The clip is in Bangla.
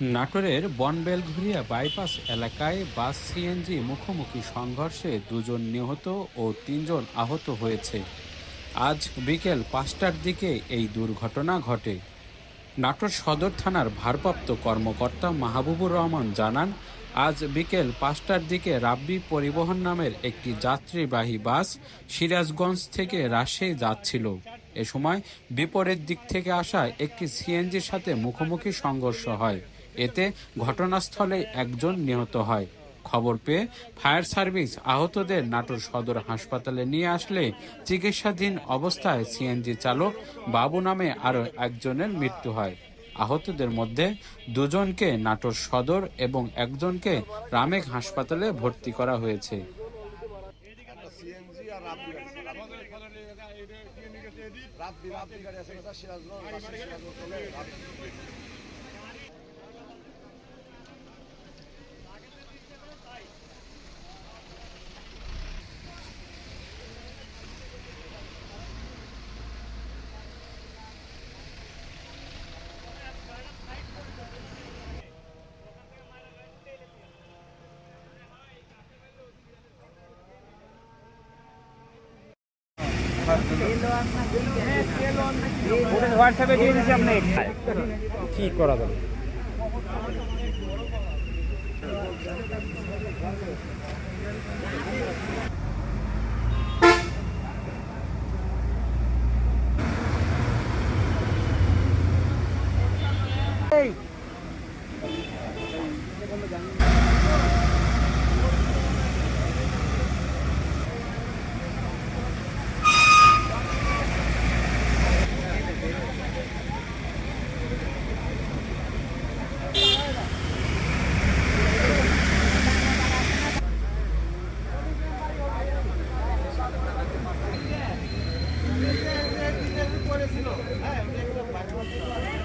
নাটোরের বনবেলঘুরিয়া বাইপাস এলাকায় বাস সিএনজি মুখোমুখি সংঘর্ষে দুজন নিহত ও তিনজন আহত হয়েছে। আজ বিকেল পাঁচটার দিকে এই দুর্ঘটনা ঘটে। নাটোর সদর থানার ভারপ্রাপ্ত কর্মকর্তা মাহবুবুর রহমান জানান, আজ বিকেল পাঁচটার দিকে রাব্বি পরিবহন নামের একটি যাত্রীবাহী বাস সিরাজগঞ্জ থেকে রাজশাহী যাচ্ছিল। এ সময় বিপরীত দিক থেকে আসা একটি সিএনজির সাথে মুখোমুখি সংঘর্ষ হয়। এতে ঘটনাস্থলে একজন নিহত হয়। খবর পেয়ে ফায়ার সার্ভিস আহতদের নাটোর সদর হাসপাতালে নিয়ে আসলে চিকিৎসাধীন অবস্থায় সিএনজি চালক বাবু নামে আরও একজনের মৃত্যু হয়। আহতদের মধ্যে দুজনকে নাটোর সদর এবং একজনকে রামেক হাসপাতালে ভর্তি করা হয়েছে। গাড়ি আছে। সিরাজগঞ্জ সিরাজগঞ্জ হোয়াটসঅ্যাপে দিয়ে দিচ্ছি আপনি কি করা যাবে? করেছিল হ্যাঁ